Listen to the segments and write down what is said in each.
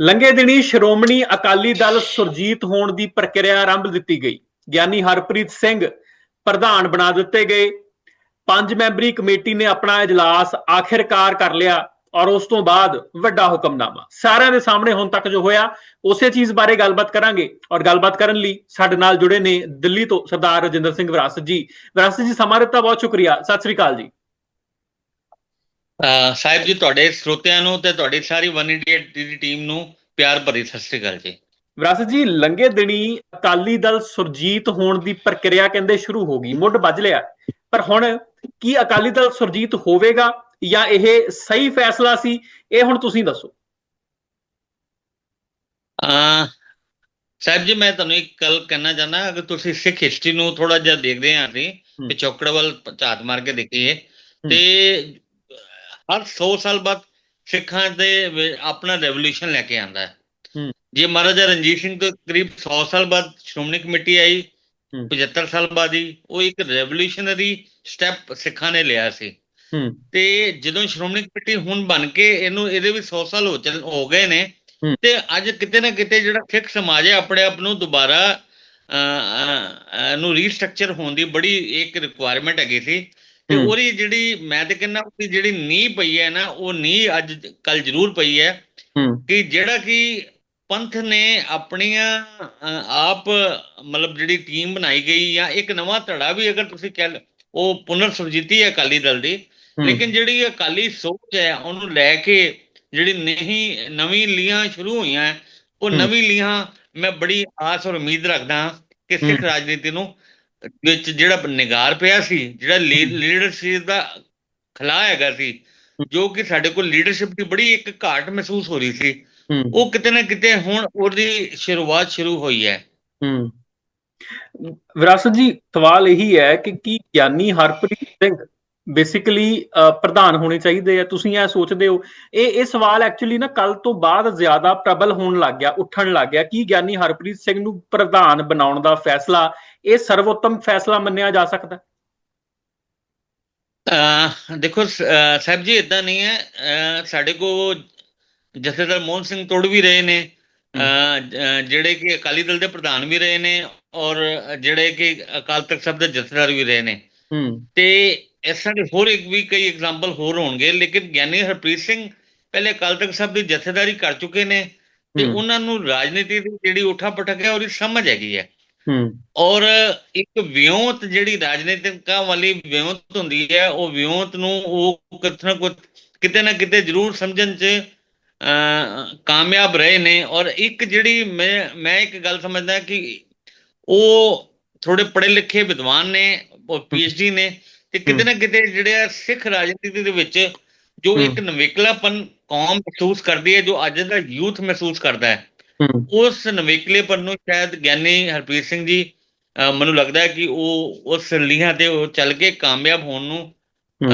ਲੰਘੇ ਦਿਨੀ ਸ਼੍ਰੋਮਣੀ ਅਕਾਲੀ ਦਲ ਸੁਰਜੀਤ ਹੋਣ ਦੀ ਪ੍ਰਕਿਰਿਆ ਆਰੰਭ ਦਿੱਤੀ ਗਈ। ਗਿਆਨੀ ਹਰਪ੍ਰੀਤ ਸਿੰਘ ਪ੍ਰਧਾਨ ਬਣਾ ਦਿੱਤੇ ਗਏ। ਪੰਜ ਮੈਂਬਰੀ ਕਮੇਟੀ ਨੇ ਆਪਣਾ ਇਜਲਾਸ ਆਖਿਰਕਾਰ ਕਰ ਲਿਆ ਔਰ ਉਸ ਤੋਂ ਬਾਅਦ ਵੱਡਾ ਹੁਕਮਨਾਮਾ। ਸਾਰਿਆਂ ਦੇ ਸਾਹਮਣੇ ਹੁਣ ਤੱਕ ਜੋ ਹੋਇਆ, ਉਸੇ ਚੀਜ਼ ਬਾਰੇ ਗੱਲਬਾਤ ਕਰਾਂਗੇ ਔਰ ਗੱਲਬਾਤ ਕਰਨ ਲਈ ਸਾਡੇ ਨਾਲ ਜੁੜੇ ਨੇ ਦਿੱਲੀ ਤੋਂ ਸਰਦਾਰ ਰਜਿੰਦਰ ਸਿੰਘ ਵਿਰਾਸਤ ਜੀ। ਵਿਰਾਸਤ ਜੀ, ਸਮਾਂ ਦਿੱਤਾ ਬਹੁਤ ਸ਼ੁਕਰੀਆ। ਸਤਿ ਸ੍ਰੀ ਅਕਾਲ ਜੀ। ਸਾਹਿਬ ਜੀ ਤੁਹਾਡੇ ਸਰੋਤਿਆਂ ਨੂੰ ਤੇ ਤੁਹਾਡੀ ਸਾਰੀ 188 ਦੀ ਟੀਮ ਨੂੰ ਪਿਆਰ ਭਰੀ ਸਤਿ ਸ੍ਰੀ ਅਕਾਲ ਜੀ। ਵਿਰਾਸਤ ਜੀ ਲੰਗੇ ਦਿਨੀ ਅਕਾਲੀ ਦਲ ਸੁਰਜੀਤ ਹੋਣ ਦੀ ਪ੍ਰਕਿਰਿਆ ਕਹਿੰਦੇ ਸ਼ੁਰੂ ਹੋ ਗਈ ਮੁੱਢ ਵੱਜ ਲਿਆ। ਪਰ ਹੁਣ ਕੀ ਅਕਾਲੀ ਦਲ ਸੁਰਜੀਤ ਹੋਵੇਗਾ ਜਾਂ ਇਹ ਸਹੀ ਫੈਸਲਾ ਸੀ ਇਹ ਹੁਣ ਤੁਸੀਂ ਦੱਸੋ। ਅਹ ਸਾਹਿਬ ਜੀ ਮੈਂ ਤੁਹਾਨੂੰ ਇੱਕ ਗੱਲ ਕਹਿਣਾ ਚਾਹੁੰਦਾ ਅਗਰ ਤੁਸੀਂ ਸਿੱਖ ਹਿਸਟਰੀ ਨੂੰ ਥੋੜਾ ਜਿਹਾ ਦੇਖਦੇ ਹਾਂ ਅਸੀਂ ਹਮ। ਪਿਛੋਕੜ ਵੱਲ ਝਾਤ ਮਾਰ ਕੇ ਦੇਖੀਏ ਤੇ ਹਰ 100 ਸਾਲ ਬਾਅਦ ਸਿੱਖਾਂ ਦੇ ਆਪਣਾ ਰੈਵੋਲੂਸ਼ਨ ਲੈ ਕੇ ਆਂਦਾ ਹੈ। ਜੇ ਮਹਾਰਾਜਾ ਰਣਜੀਤ ਸਿੰਘ ਤੋਂ ਕਰੀਬ 100 ਸਾਲ ਬਾਅਦ ਸ਼੍ਰੋਮਣੀ ਕਮੇਟੀ ਆਈ ਹਮ। 75 ਸਾਲ ਬਾਅਦ ਹੀ ਉਹ ਇੱਕ ਰੈਵੋਲੂਸ਼ਨਰੀ ਸਟੈਪ ਸਿੱਖਾਂ ਨੇ ਲਿਆ ਸੀ ਹੂੰ ਤੇ ਜਦੋਂ ਸ਼੍ਰੋਮਣੀ ਕਮੇਟੀ ਹੁਣ ਬਣ ਕੇ ਇਹਨੂੰ ਇਹਦੇ ਵੀ 100 ਸਾਲ ਹੋ ਚੱਲ ਹੋ ਗਏ ਨੇ। ਤੇ ਅੱਜ ਕਿਤੇ ਨਾ ਕਿਤੇ ਜਿਹੜਾ ਸਿੱਖ ਸਮਾਜ ਹੈ ਆਪਣੇ ਆਪ ਨੂੰ ਦੁਬਾਰਾ ਨੂੰ ਰੀਸਟਰਕਚਰ ਹੋਣ ਦੀ ਬੜੀ ਇੱਕ ਰਿਕੁਆਇਰਮੈਂਟ ਹੈਗੀ ਸੀ ਤੇ। ਉਹਦੀ ਜਿਹੜੀ ਮੈਂ ਤੇ ਕਹਿੰਦਾ ਉਹਦੀ ਜਿਹੜੀ ਨੀਂਹ ਪਈ ਹੈ ਨਾ ਉਹ ਨੀਂਹ ਅੱਜ ਕੱਲ ਜ਼ਰੂਰ ਪਈ ਹੈ ਕਿ ਜਿਹੜਾ ਕਿ ਪੰਥ ਨੇ ਆਪਣੀਆਂ ਆਪ ਮਤਲਬ ਜਿਹੜੀ ਟੀਮ ਬਣਾਈ ਗਈ ਜਾਂ ਇੱਕ ਨਵਾਂ ਧੜਾ ਵੀ ਅਗਰ ਤੁਸੀਂ ਕਹਿ ਲਓ, ਉਹ ਪੁਨਰ ਸੁਰਜੀਤੀ ਹੈ ਅਕਾਲੀ ਦਲ ਦੀ। ਲੇਕਿਨ ਜਿਹੜੀ ਅਕਾਲੀ ਸੋਚ ਹੈ ਉਹਨੂੰ ਲੈ ਕੇ ਜਿਹੜੀ ਨਹੀਂ ਨਵੀਂ ਲੀਹਾਂ ਸ਼ੁਰੂ ਹੋਈਆਂ ਉਹ। ਨਵੀਂ ਲੀਹਾਂ ਮੈਂ ਬੜੀ ਆਸ ਔਰ ਉਮੀਦ ਰੱਖਦਾ ਕਿ ਸਿੱਖ। ਰਾਜਨੀਤੀ ਨੂੰ ਵਿੱਚ ਜਿਹੜਾ ਨਿਗਾਰ ਪਿਆ ਸੀ ਜਿਹੜਾ ਲੀਡਰਸ਼ਿਪ ਦਾ ਖਲਾ ਹੈਗਾ ਸੀ ਜੋ ਕਿ ਸਾਡੇ ਕੋਲ ਲੀਡਰਸ਼ਿਪ ਦੀ ਬੜੀ ਇੱਕ ਘਾਟ ਮਹਿਸੂਸ ਹੋ ਰਹੀ ਸੀ। ਉਹ ਕਿਤੇ ਨਾ ਕਿਤੇ ਹੁਣ ਉਹਦੀ ਸ਼ੁਰੂਆਤ ਸ਼ੁਰੂ ਹੋਈ ਹੈ। ਹੂੰ। ਵਿਰਾਸਤ ਜੀ ਸਵਾਲ ਇਹੀ ਹੈ ਕਿ ਕੀ ਗਿਆਨੀ ਹਰਪ੍ਰੀਤ ਸਿੰਘ ਬੇਸਿਕਲੀ ਪ੍ਰਧਾਨ ਹੋਣੇ ਚਾਹੀਦੇ ਆ। ਤੁਸੀਂ ਇਹ ਸੋਚਦੇ ਹੋ ਇਹ ਇਹ ਸਵਾਲ ਐਕਚੁਅਲੀ ਨਾ ਕੱਲ ਤੋਂ ਬਾਅਦ ਜ਼ਿਆਦਾ ਪ੍ਰਬਲ ਹੋਣ ਲੱਗ ਗਿਆ ਉੱਠਣ ਲੱਗ ਗਿਆ। ਕੀ ਗਿਆਨੀ ਹਰਪ੍ਰੀਤ ਸਿੰਘ ਨੂੰ ਪ੍ਰਧਾਨ ਬਣਾਉਣ ਦਾ ਫੈਸਲਾ ਇਹ ਸਰਵੋਤਮ ਫੈਸਲਾ ਮੰਨਿਆ ਜਾ ਸਕਦਾ? ਦੇਖੋ ਸਾਹਿਬ ਜੀ ਇਦਾਂ ਨਹੀਂ ਹੈ। ਸਾਡੇ ਕੋ ਜਥੇਦਾਰ ਮੋਹਨ ਸਿੰਘ ਤੋੜ ਵੀ ਰਹੇ ਨੇ। ਜਿਹੜੇ ਕਿ ਅਕਾਲੀ ਦਲ ਦੇ ਪ੍ਰਧਾਨ ਵੀ ਰਹੇ ਨੇ ਔਰ ਜਿਹੜੇ ਕਿ ਅਕਾਲ ਤਖਤ ਸਾਹਿਬ ਦੇ ਜਥੇਦਾਰ ਵੀ ਰਹੇ ਨੇ। ਤੇ ਇਸ ਤਰ੍ਹਾਂ ਦੇ ਹੋਰ ਇੱਕ ਵੀ ਕਈ ਐਗਜ਼ਾਮਪਲ ਹੋਰ ਹੋਣਗੇ ਲੇਕਿਨ ਗਿਆਨੀ ਹਰਪ੍ਰੀਤ ਸਿੰਘ ਪਹਿਲੇ ਅਕਾਲ ਤਖਤ ਸਾਹਿਬ ਦੀ ਜਥੇਦਾਰੀ ਕਰ ਚੁੱਕੇ ਨੇ ਤੇ। ਉਹਨਾਂ ਨੂੰ ਰਾਜਨੀਤੀ ਦੀ ਜਿਹੜੀ ਉਠਾ ਪਟਕ ਹੈ ਉਹਦੀ ਸਮਝ ਹੈਗੀ ਹੈ। ਹੂੰ। ਔਰ ਇੱਕ ਵਿਉਂਤ ਜਿਹੜੀ ਰਾਜਨੀਤਿਕਾਂ ਵਾਲੀ ਵਿਉਂਤ ਹੁੰਦੀ ਹੈ ਉਹ ਵਿਉਂਤ ਨੂੰ ਉਹ ਕਿਤੇ ਨਾ ਕੁ- ਕਿਤੇ ਨਾ ਕਿਤੇ ਜ਼ਰੂਰ ਸਮਝਣ 'ਚ ਕਾਮਯਾਬ ਰਹੇ ਨੇ। ਔਰ ਇੱਕ ਜਿਹੜੀ ਮੈਂ ਮੈਂ ਇੱਕ ਗੱਲ ਸਮਝਦਾ ਕਿ ਉਹ ਥੋੜੇ ਪੜ੍ਹੇ ਲਿਖੇ ਵਿਦਵਾਨ ਨੇ ਉਹ ਪੀਐਚਡੀ ਨੇ ਤੇ ਕਿਤੇ ਨਾ ਕਿਤੇ ਜਿਹੜੇ ਸਿੱਖ ਰਾਜਨੀਤੀ ਦੇ ਵਿੱਚ ਜੋ। ਇੱਕ ਨਵੇਕਲਾਪਨ ਕੌਮ ਮਹਿਸੂਸ ਕਰਦੀ ਹੈ ਜੋ ਅੱਜ ਦਾ ਯੂਥ ਮਹਿਸੂਸ ਕਰਦਾ ਹੈ ਹੂੰ। ਉਸ ਨਵੇਕਲੇਪਨ ਨੂੰ ਸ਼ਾਇਦ ਗਿਆਨੀ ਹਰਪ੍ਰੀਤ ਸਿੰਘ ਜੀ ਮੈਨੂੰ ਲੱਗਦਾ ਹੈ ਕਿ ਉਹ ਉਸ ਲੀਹਾਂ ਤੇ ਉਹ ਚੱਲ ਕੇ ਕਾਮਯਾਬ ਹੋਣ ਨੂੰ ਹੂੰ।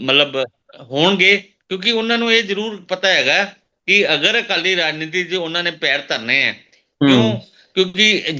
ਮਤਲਬ ਹੋਣਗੇ ਕਿਉਂਕਿ ਉਹਨਾਂ ਨੂੰ ਇਹ ਜ਼ਰੂਰ ਪਤਾ ਹੈਗਾ ਕਿ ਅਗਰ ਅਕਾਲੀ ਰਾਜਨੀਤੀ 'ਚ ਉਹਨਾਂ ਨੇ ਪੈਰ ਧਰਨੇ ਆ ਕਿਉਂ? ਹੂੰ ਕਿਉਂਕਿ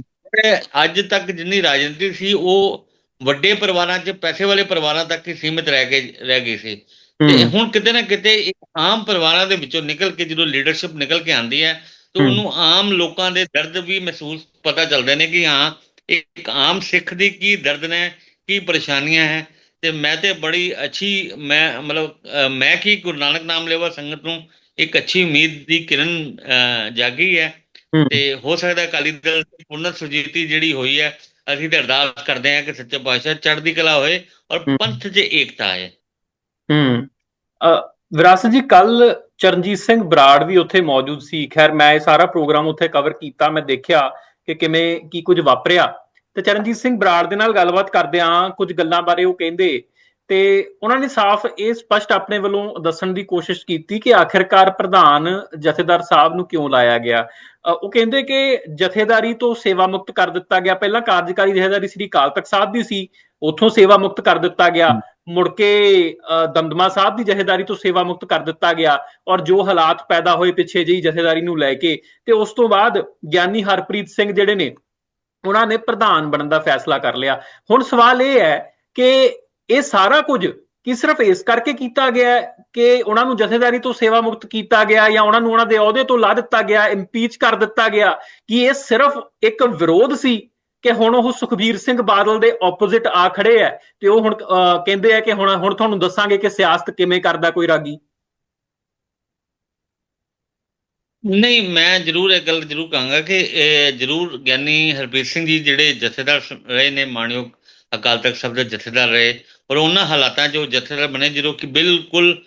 ਅੱਜ ਤੱਕ ਜਿੰਨੀ ਰਾਜਨੀਤੀ ਸੀ ਉਹ ਵੱਡੇ ਪਰਿਵਾਰਾਂ 'ਚ ਪੈਸੇ ਵਾਲੇ ਪਰਿਵਾਰਾਂ ਤੱਕ ਹੀ ਸੀਮਿਤ ਰਹਿ ਕੇ ਰਹਿ ਗਈ ਸੀ ਤੇ ਹੁਣ ਕਿਤੇ ਨਾ ਕਿਤੇ ਇੱਕ ਆਮ ਪਰਿਵਾਰਾਂ ਦੇ ਵਿੱਚੋਂ ਨਿਕਲ ਕੇ ਜਦੋਂ ਲੀਡਰਸ਼ਿਪ ਨਿਕਲ ਕੇ ਆਉਂਦੀ ਹੈ ਤਾਂ। ਉਹਨੂੰ ਆਮ ਲੋਕਾਂ ਦੇ ਦਰਦ ਵੀ ਮਹਿਸੂਸ ਪਤਾ ਚੱਲਦੇ ਨੇ ਕਿ ਹਾਂ ਇੱਕ ਆਮ ਸਿੱਖ ਦੀ ਕੀ ਦਰਦ ਨੇ ਕੀ ਪਰੇਸ਼ਾਨੀਆਂ ਹੈ ਤੇ ਮੈਂ ਤੇ ਬੜੀ ਅੱਛੀ ਮੈਂ ਮਤਲਬ ਮੈਂ ਕੀ ਗੁਰੂ ਨਾਨਕ ਨਾਮ ਲੈਵਾ ਸੰਗਤ ਨੂੰ ਇੱਕ ਅੱਛੀ ਉਮੀਦ ਦੀ ਕਿਰਨ ਜਾਗੀ ਹੈ ਹੂੰ। ਤੇ ਹੋ ਸਕਦਾ ਅਕਾਲੀ ਦਲ ਦੀ ਪੁਨਰ ਸੁਜੀਤੀ ਜਿਹੜੀ ਹੋਈ ਹੈ ਅਸੀਂ ਤੇ ਅਰਦਾਸ ਕਰਦੇ ਹਾਂ ਕਿ ਸੱਚੇ ਪਾਤਸ਼ਾਹ ਚੜ੍ਹਦੀ ਕਲਾ ਹੋਏ ਔਰ। ਪੰਥ 'ਚ ਏਕਤਾ ਹੂੰ। ਅ, ਵਿਰਾਸਤ ਜੀ ਕੱਲ ਚਰਨਜੀਤ ਸਿੰਘ ਬਰਾੜ ਵੀ ਉੱਥੇ ਮੌਜੂਦ ਸੀ। ਖੈਰ ਮੈਂ ਇਹ ਸਾਰਾ ਪ੍ਰੋਗਰਾਮ ਉੱਥੇ ਕਵਰ ਕੀਤਾ ਮੈਂ ਦੇਖਿਆ ਕਿ ਕਿਵੇਂ ਕੀ ਕੁਝ ਵਾਪਰਿਆ। ਤੇ ਚਰਨਜੀਤ ਸਿੰਘ ਬਰਾੜ ਦੇ ਨਾਲ ਗੱਲਬਾਤ ਕਰਦੇ ਆ ਕੁਝ ਗੱਲਾਂ ਬਾਰੇ ਉਹ ਕਹਿੰਦੇ ਤੇ ਉਹਨਾਂ ਨੇ ਸਾਫ਼ ਇਹ ਸਪਸ਼ਟ ਆਪਣੇ ਵੱਲੋਂ ਦੱਸਣ ਦੀ ਕੋਸ਼ਿਸ਼ ਕੀਤੀ ਕਿ ਆਖਿਰਕਾਰ ਪ੍ਰਧਾਨ ਜਥੇਦਾਰ ਸਾਹਿਬ ਨੂੰ ਕਿਉਂ ਲਾਇਆ ਗਿਆ। ਉਹ ਕਹਿੰਦੇ ਕਿ ਜਥੇਦਾਰੀ ਤੋਂ ਸੇਵਾ ਮੁਕਤ ਕਰ ਦਿੱਤਾ ਗਿਆ। ਪਹਿਲਾਂ ਕਾਰਜਕਾਰੀ ਜਥੇਦਾਰੀ ਸ੍ਰੀ ਅਕਾਲ ਤਖਤ ਸਾਹਿਬ ਦੀ ਸੀ ਉੱਥੋਂ ਸੇਵਾ ਮੁਕਤ ਕਰ ਦਿੱਤਾ ਗਿਆ। ਮੁੜ ਕੇ ਦਮਦਮਾ ਸਾਹਿਬ ਦੀ ਜਥੇਦਾਰੀ ਤੋਂ ਸੇਵਾ ਮੁਕਤ ਕਰ ਦਿੱਤਾ ਗਿਆ ਔਰ ਜੋ ਹਾਲਾਤ ਪੈਦਾ ਹੋਏ ਪਿੱਛੇ ਜਿਹੀ ਜਥੇਦਾਰੀ ਨੂੰ ਲੈ ਕੇ ਤੇ ਉਸ ਤੋਂ ਬਾਅਦ ਗਿਆਨੀ ਹਰਪ੍ਰੀਤ ਸਿੰਘ ਜਿਹੜੇ ਨੇ ਉਹਨਾਂ ਨੇ ਪ੍ਰਧਾਨ ਬਣਨ ਦਾ ਫੈਸਲਾ ਕਰ ਲਿਆ। ਹੁਣ ਸਵਾਲ ਇਹ ਹੈ ਕਿ ਇਹ ਸਾਰਾ ਕੁਝ ਕੀ ਸਿਰਫ ਇਸ ਕਰਕੇ ਕੀਤਾ ਗਿਆ ਕਿ ਉਹਨਾਂ ਨੂੰ ਜਥੇਦਾਰੀ ਤੋਂ ਸੇਵਾ ਮੁਕਤ ਕੀਤਾ ਗਿਆ ਜਾਂ ਉਹਨਾਂ ਨੂੰ ਉਹਨਾਂ ਦੇ ਅਹੁਦੇ ਤੋਂ ਲਾ ਦਿੱਤਾ ਗਿਆ ਇੰਪੀਚ ਕਰ ਦਿੱਤਾ ਗਿਆ ਕਿ ਇਹ ਸਿਰਫ ਇੱਕ ਵਿਰੋਧ ਸੀ ਕਿ ਹੁਣ ਉਹ ਸੁਖਬੀਰ ਸਿੰਘ ਬਾਦਲ ਦੇ ਆਪੋਜ਼ਿਟ ਆ ਖੜੇ ਹੈ ਤੇ ਉਹ ਹੁਣ ਅਹ, ਕਹਿੰਦੇ ਆ ਕਿ ਹੁਣ ਹੁਣ ਤੁਹਾਨੂੰ ਦੱਸਾਂਗੇ ਕਿ ਸਿਆਸਤ ਕਿਵੇਂ ਕਰਦਾ ਕੋਈ ਰਾਗੀ। ਨਹੀਂ ਮੈਂ ਜ਼ਰੂਰ ਇਹ ਗੱਲ ਜ਼ਰੂਰ ਕਹਾਂਗਾ ਕਿ ਇਹ ਜ਼ਰੂਰ ਗਿਆਨੀ ਹਰਪ੍ਰੀਤ ਸਿੰਘ ਜੀ ਜਿਹੜੇ ਜਥੇਦਾਰ ਰਹੇ ਨੇ ਮਾਣਯੋਗ ਅਕਾਲ ਤਖਤ ਸਾਹਿਬ ਦੇ ਜਥੇਦਾਰ ਰਹੇ ਔਰ ਉਹਨਾਂ ਹਾਲਾਤਾਂ 'ਚ ਉਹ ਜਥੇਦਾਰ ਬਣੇ ਜਦੋਂ ਕਿ ਬਿਲਕੁਲ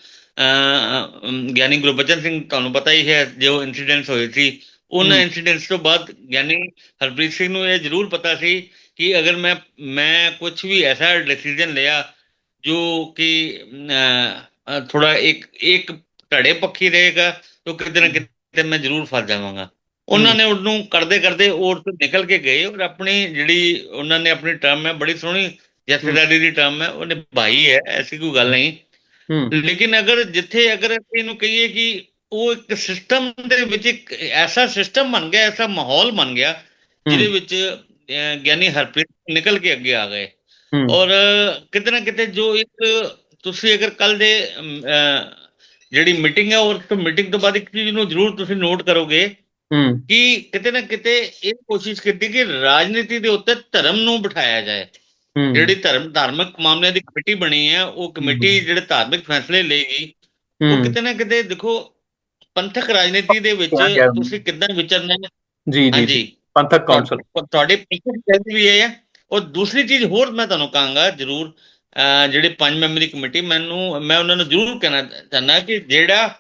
ਗਿਆਨੀ ਗੁਰਬਚਨ ਸਿੰਘ ਤੁਹਾਨੂੰ ਪਤਾ ਹੀ ਹੈ ਜੋ ਇਨਸੀਡੈਂਟਸ ਹੋਏ ਸੀ ਉਹਨਾਂ। ਇਨਸੀਡੈਂਟਸ ਤੋਂ ਬਾਅਦ ਗਿਆਨੀ ਹਰਪ੍ਰੀਤ ਸਿੰਘ ਨੂੰ ਇਹ ਜ਼ਰੂਰ ਪਤਾ ਸੀ ਕਿ ਅਗਰ ਮੈਂ ਮੈਂ ਕੁਝ ਵੀ ਐਸਾ ਡਿਸੀਜਨ ਲਿਆ ਜੋ ਕਿ ਥੋੜਾ ਇੱਕ ਇੱਕ ਧੜੇ ਪੱਖੀ ਰਹੇਗਾ ਤਾਂ ਕਿਤੇ ਨਾ ਕਿਤੇ ਮੈਂ ਜ਼ਰੂਰ ਫਸ ਜਾਵਾਂਗਾ ਉਹਨਾਂ। ਨੇ ਉਹਨੂੰ ਕਰਦੇ ਕਰਦੇ ਉਹ ਤੋਂ ਨਿਕਲ ਕੇ ਗਏ ਔਰ ਆਪਣੀ ਜਿਹੜੀ ਉਹਨਾਂ ਨੇ ਆਪਣੀ ਟਰਮ ਹੈ ਬੜੀ ਸੋਹਣੀ ਜਥੇਦਾਰੀ ਦੀ ਟਰਮ ਹੈ ਉਹ ਨਿਭਾਈ ਹੈ ਐਸੀ ਕੋਈ ਗੱਲ ਨਹੀਂ। ਲੇਕਿਨ ਅਗਰ ਜਿੱਥੇ ਅਗਰ ਅਸੀਂ ਇਹਨੂੰ ਕਹੀਏ ਕਿ ਉਹ ਇੱਕ ਸਿਸਟਮ ਦੇ ਵਿੱਚ ਇੱਕ ਐਸਾ ਸਿਸਟਮ ਬਣ ਗਿਆ ਐਸਾ ਮਾਹੌਲ ਬਣ ਗਿਆ ਜਿਹਦੇ ਵਿੱਚ ਗਿਆਨੀ ਹਰਪ੍ਰੀਤ ਨਿਕਲ ਕੇ ਅੱਗੇ ਆ ਗਏ। ਔਰ ਕਿਤੇ ਨਾ ਕਿਤੇ ਜੋ ਇੱਕ ਤੁਸੀਂ ਅਗਰ ਕੱਲ ਦੇ ਜਿਹੜੀ ਮੀਟਿੰਗ ਹੈ ਔਰ ਤੋਂ ਮੀਟਿੰਗ ਤੋਂ ਬਾਅਦ ਇੱਕ ਚੀਜ਼ ਨੂੰ ਜ਼ਰੂਰ ਤੁਸੀਂ ਨੋਟ ਕਰੋਗੇ ਕਿ ਕਿਤੇ ਨਾ ਕਿਤੇ ਇਹ ਕੋਸ਼ਿਸ਼ ਕੀਤੀ ਕਿ ਰਾਜਨੀਤੀ ਦੇ ਉੱਤੇ ਧਰਮ ਨੂੰ ਬਿਠਾਇਆ ਜਾਏ। ਜਿਹੜੀ ਧਰਮ ਧਾਰਮਿਕ ਮਾਮਲਿਆਂ ਦੀ ਕਮੇਟੀ ਬਣੀ ਹੈ ਉਹ ਕਮੇਟੀ। ਜਿਹੜੇ ਧਾਰਮਿਕ ਫੈਸਲੇ ਲਏਗੀ ਉਹ ਕਿਤੇ ਨਾ ਕਿਤੇ ਦੇਖੋ ਪੰਥਕ ਰਾਜਨੀਤੀ ਦੇ ਵਿੱਚ। ਤੁਸੀਂ ਕਿੱਦਾਂ ਵਿਚਰਨਾ ਹੈ? ਜੀ ਜੀ ਪੰਥਕ ਕਾਉਂਸਲ ਤੁਹਾ- ਤੁਹਾਡੇ ਪੰਥਕ ਕਹਿੰਦੀ ਵੀ ਇਹ ਹੈ? ਔਰ ਦੂਸਰੀ ਚੀਜ਼ ਹੋਰ ਮੈਂ ਤੁਹਾਨੂੰ ਕਹਾਂਗਾ ਜ਼ਰੂਰ ਜਿਹੜੇ ਪੰਜ ਮੈਂਬਰੀ ਕਮੇਟੀ ਮੈਨੂੰ ਮੈਂ ਉਹਨਾਂ ਨੂੰ ਜ਼ਰੂਰ ਕਹਿਣਾ ਚਾਹੁੰਦਾ ਕਿ ਜਿਹੜਾ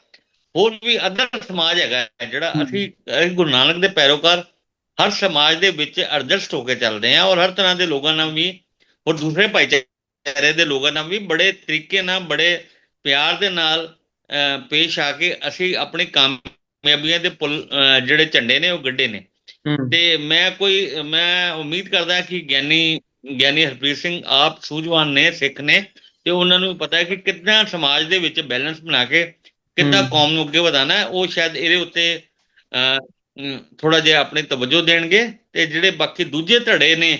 ਹੋਰ ਵੀ ਅਦਰ ਸਮਾਜ ਹੈਗਾ ਜਿਹੜਾ। ਅਸੀਂ ਗੁਰੂ ਨਾਨਕ ਦੇ ਪੈਰੋਕਾਰ ਹਰ ਸਮਾਜ ਦੇ ਵਿੱਚ ਐਡਜਸਟ ਹੋ ਕੇ ਚੱਲਦੇ ਹਾਂ ਔਰ ਹਰ ਤਰ੍ਹਾਂ ਦੇ ਲੋਕਾਂ ਨਾਲ ਵੀ ਔਰ ਦੂਸਰੇ ਭਾਈਚਾਰੇ ਦੇ ਲੋਕਾਂ ਨਾਲ ਵੀ ਬੜੇ ਤਰੀਕੇ ਨਾਲ ਬੜੇ ਪਿਆਰ ਦੇ ਨਾਲ ਪੇਸ਼ ਆ ਕੇ ਅਸੀਂ ਆਪਣੀ ਕਾਮਯਾਬੀਆਂ ਦੇ ਪੁੱਲ ਜਿਹੜੇ ਝੰਡੇ ਨੇ ਉਹ ਗੱਡੇ ਨੇ ਤੇ ਮੈਂ ਕੋਈ ਮੈਂ ਉਮੀਦ ਕਰਦਾ ਕਿ ਗਿਆਨੀ ਗਿਆਨੀ ਹਰਪ੍ਰੀਤ ਸਿੰਘ ਆਪ ਸੂਝਵਾਨ ਨੇ ਸਿੱਖ ਨੇ ਤੇ ਉਹਨਾਂ ਨੂੰ ਪਤਾ ਹੈ ਕਿ ਕਿੱਦਾਂ ਸਮਾਜ ਦੇ ਵਿੱਚ ਬੈਲੈਂਸ ਬਣਾ ਕੇ ਕਿੱਦਾਂ। ਕੌਮ ਨੂੰ ਅੱਗੇ ਵਧਾਣਾ ਹੈ ਉਹ ਸ਼ਾਇਦ ਇਹਦੇ ਉੱਤੇ ਥੋੜਾ ਜਿਹਾ ਆਪਣੀ ਤਵੱਜੋ ਦੇਣਗੇ ਤੇ ਜਿਹੜੇ ਬਾਕੀ ਦੂਜੇ ਧੜੇ ਨੇ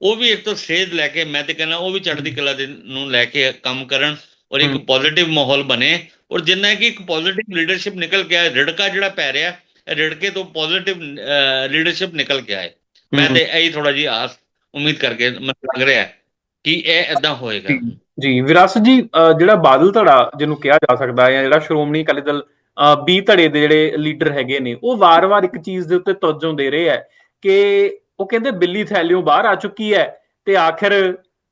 ਉਹ ਵੀ ਇੱਕ ਤੋਂ ਸੇਧ ਲੈ ਕੇ ਮੈਂ ਤੇ ਕਹਿੰਦਾ ਉਹ ਵੀ ਚੜ੍ਹਦੀ ਕਲਾ ਦੇ ਨੂੰ ਲੈ ਕੇ ਕੰਮ ਕਰਨ ਔਰ ਇੱਕ। ਪੋਜ਼ਿਟਿਵ ਮਾਹੌਲ ਬਣੇ ਔਰ ਜਿੰਨਾ ਕਿ ਇੱਕ ਪੋਜ਼ਿਟਿਵ ਲੀਡਰਸ਼ਿਪ ਨਿਕਲ ਕੇ ਆਏ ਰਿੜਕਾ ਜਿਹੜਾ ਪੈ ਰਿਹਾ ਰਿੜਕੇ ਤੋਂ ਪੋਜ਼ਿਟਿਵ ਲੀਡਰਸ਼ਿਪ ਨਿਕਲ ਕੇ ਆਏ ਮੈਂ ਤੇ ਇਹੀ ਥੋੜਾ ਜੀ ਆਸ ਉਮੀਦ ਕਰਕੇ ਮੈਨੂੰ ਲੱਗ ਰਿਹਾ ਹੈ ਕਿ ਇਹ ਇਦਾਂ ਹੋਏਗਾ ਜੀ। ਵਿਰਾਸਤ ਜੀ ਅਹ ਜਿਹੜਾ ਬਾਦਲ ਧੜਾ ਜਿਹਨੂੰ ਕਿਹਾ ਜਾ ਸਕਦਾ ਹੈ ਜਿਹੜਾ ਸ਼੍ਰੋਮਣੀ ਅਕਾਲੀ ਦਲ ਅਹ 20 ਧੜੇ ਦੇ ਜਿਹੜੇ ਲੀਡਰ ਹੈਗੇ ਨੇ ਉਹ ਵਾਰ-ਵਾਰ ਇੱਕ ਚੀਜ਼ ਦੇ ਉੱਤੇ ਤਵੱਜੋ ਦੇ ਰਹੇ ਹੈ ਕਿ ਉਹ ਕਹਿੰਦੇ ਬਿੱਲੀ ਥੈਲਿਓਂ ਬਾਹਰ ਆ ਚੁੱਕੀ ਹੈ ਤੇ ਆਖਿਰ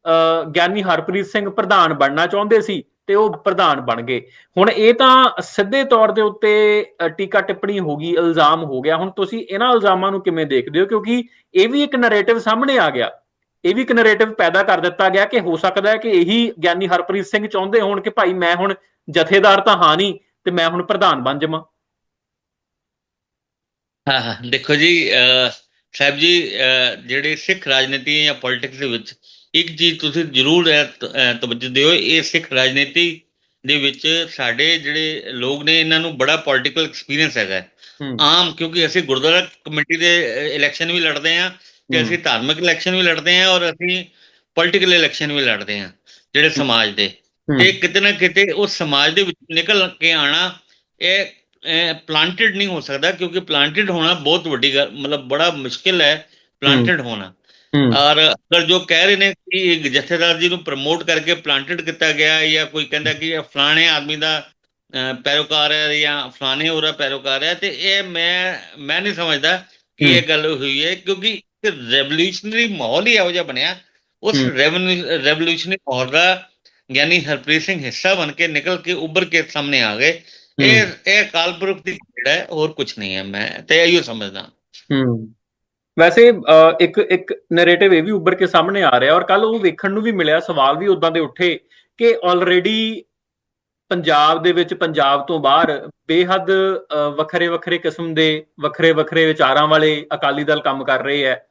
ਅਹ ਗਿਆਨੀ ਹਰਪ੍ਰੀਤ ਸਿੰਘ ਪ੍ਰਧਾਨ ਬਣਨਾ ਚਾਹੁੰਦੇ ਸੀ ਤੇ ਉਹ ਪ੍ਰਧਾਨ ਬਣ ਗਏ। ਹੁਣ ਇਹ ਤਾਂ ਸਿੱਧੇ ਤੌਰ ਦੇ ਉੱਤੇ ਅ, ਟੀਕਾ ਟਿੱਪਣੀ ਹੋ ਗਈ ਇਲਜ਼ਾਮ ਹੋ ਗਿਆ। ਹੁਣ ਤੁਸੀਂ ਇਹਨਾਂ ਇਲਜ਼ਾਮਾਂ ਨੂੰ ਕਿਵੇਂ ਦੇਖਦੇ ਹੋ? ਕਿਉਂਕਿ ਇਹ ਵੀ ਇੱਕ ਨੈਰੇਟਿਵ ਸਾਹਮਣੇ ਆ ਗਿਆ। ਇਹ ਵੀ ਇੱਕ ਨੈਰੇਟਿਵ ਪੈਦਾ ਕਰ ਦਿੱਤਾ ਗਿਆ ਕਿ ਹੋ ਸਕਦਾ ਹੈ ਕਿ ਇਹੀ ਗਿਆਨੀ ਹਰਪ੍ਰੀਤ ਸਿੰਘ ਚਾਹੁੰਦੇ ਹੋਣ ਕਿ ਭਾਈ ਮੈਂ ਹੁਣ ਜਥੇਦਾਰ ਤਾਂ ਹਾਂ ਨਹੀਂ ਤੇ ਮੈਂ ਹੁਣ ਪ੍ਰਧਾਨ ਬਣ ਜਾਵਾਂ। ਹਾਂ ਦੇਖੋ ਜੀ ਸਾਹਿਬ ਜੀ ਜਿਹੜੇ ਸਿੱਖ ਰਾਜਨੀਤੀ ਜਾਂ ਪੋਲਿਟਿਕਸ ਦੇ ਵਿੱਚ ਇੱਕ ਚੀਜ਼ ਤੁਸੀਂ ਜ਼ਰੂਰ ਤਵੱਜੋ ਦਿਓ ਇਹ ਸਿੱਖ ਰਾਜਨੀਤੀ ਦੇ ਵਿੱਚ ਸਾਡੇ ਜਿਹੜੇ ਲੋਕ ਨੇ ਇਹਨਾਂ ਨੂੰ ਬੜਾ ਪੋਲਿਟੀਕਲ ਐਕਸਪੀਰੀਅੰਸ ਹੈਗਾ। ਆਮ ਕਿਉਂਕਿ ਅਸੀਂ ਗੁਰਦੁਆਰਾ ਕਮੇਟੀ ਦੇ ਇਲੈਕਸ਼ਨ ਵੀ ਲੜਦੇ ਹਾਂ ਹੂੰ। ਅਸੀਂ ਧਾਰਮਿਕ ਇਲੈਕਸ਼ਨ ਵੀ ਲੜਦੇ ਹਾਂ ਔਰ ਅਸੀਂ ਪੋਲਿਟੀਕਲ ਇਲੈਕਸ਼ਨ ਵੀ ਲੜਦੇ ਹਾਂ ਜਿਹੜੇ ਸਮਾਜ ਦੇ। ਹੂੰ। ਤੇ ਕਿਤੇ ਨਾ ਕਿਤੇ ਉਸ ਸਮਾਜ ਦੇ ਵਿੱਚ ਨਿਕਲ ਕੇ ਆਣਾ ਇਹ ਪਲਾਂਟਡ ਨਹੀਂ ਹੋ ਸਕਦਾ ਕਿਉਂਕਿ ਪਲਾਂਟਡ ਹੋਣਾ ਬਹੁਤ ਵੱਡੀ ਮਤਲਬ ਬੜਾ ਮੁਸ਼ਕਿਲ ਹੈ ਪਲਾਂਟਡ ਹੋਣਾ। ਔਰ ਅਗਰ ਜੋ ਕਹਿ ਰਹੇ ਨੇ ਕਿ ਜਥੇਦਾਰ ਜੀ ਨੂੰ ਪ੍ਰਮੋਟ ਕਰਕੇ ਪਲਾਂਟਡ ਕੀਤਾ ਗਿਆ ਜਾਂ ਕੋਈ ਕਹਿੰਦਾ ਕਿ ਇਹ ਫਲਾਣੇ ਆਦਮੀ ਦਾ ਪੈਰੋਕਾਰ ਹੈ ਜਾਂ ਫਲਾਣੇ ਹੋਰਾ ਪੈਰੋਕਾਰ ਹੈ ਤੇ ਇਹ ਮੈਂ ਮੈਂ ਨਹੀਂ ਸਮਝਦਾ ਕਿ ਇਹ ਗੱਲ ਹੋਈ ਹੈ ਕਿਉਂਕਿ ਇੱਕ ਰੈਵੋਲੂਸ਼ਨਰੀ ਮਾਹੌਲ ਹੀ ਇਹੋ ਜਿਹਾ ਬਣਿਆ। ਉਸ। ਰੈਵੋਲੂਸ਼ਨਰੀ ਮਾਹੌਲ ਦਾ ਗਿਆਨੀ ਹਰਪ੍ਰੀਤ ਸਿੰਘ ਹਿੱਸਾ ਬਣ ਕੇ ਨਿਕਲ ਕੇ ਉੱਭਰ ਕੇ ਸਾਹਮਣੇ ਆ ਗਏ। ਇਹ ਇਹ ਕਾਲਪੁਰਖ ਦੀ ਖੇਡ ਹੈ ਹੋਰ ਕੁਝ ਨਹੀਂ ਹੈ। ਮੈਂ ਤੇ ਇਹੋ ਸਮਝਦਾ। ਹੂੰ। ਵੈਸੇ ਇੱਕ ਇੱਕ ਨੈਰੇਟਿਵ ਇਹ ਵੀ ਉੱਭਰ ਕੇ ਸਾਹਮਣੇ ਆ ਰਿਹਾ ਔਰ ਕੱਲ ਉਹ ਵੇਖਣ ਨੂੰ ਵੀ ਮਿਲਿਆ ਸਵਾਲ ਵੀ ਉਦਾਂ ਦੇ ਉੱਠੇ ਕਿ ਆਲਰੇਡੀ ਪੰਜਾਬ ਦੇ ਵਿੱਚ ਪੰਜਾਬ ਤੋਂ ਬਾਹਰ ਬੇਹੱਦ ਵੱਖਰੇ ਵੱਖਰੇ ਕਿਸਮ ਦੇ ਵੱਖਰੇ ਵੱਖਰੇ ਵਿਚਾਰਾਂ ਵਾਲੇ ਅਕਾਲੀ ਦਲ ਕੰਮ ਕਰ ਰਹੇ ਹੈ।